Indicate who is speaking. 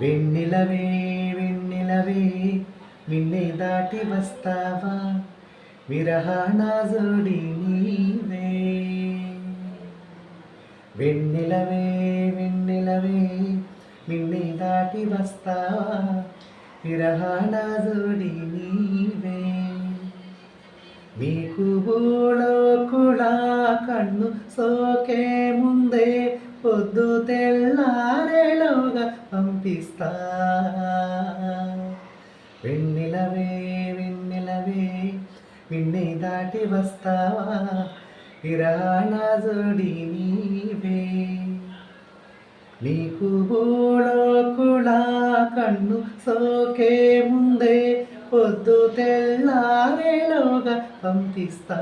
Speaker 1: వెన్నెలవే వెన్నెలవే నిన్నే దాటి వస్తావా? విరహాన జోడి నీవే. వెన్నెలవే వెన్నెలవే నిన్నే దాటి వస్తావా? విరహాన జోడి నీవే. మీకు కూడా కన్ను సోకే ముందే పొద్దు తెల్లా జీవిస్తా వెన్నెలవే వెన్నెలవే విన్నె దాటి వస్తావా ఇరానా జోడి నీవే. నీకు కూడా కన్ను సోకే ముందే పొద్దు తెల్లారేలోగా పంపిస్తా.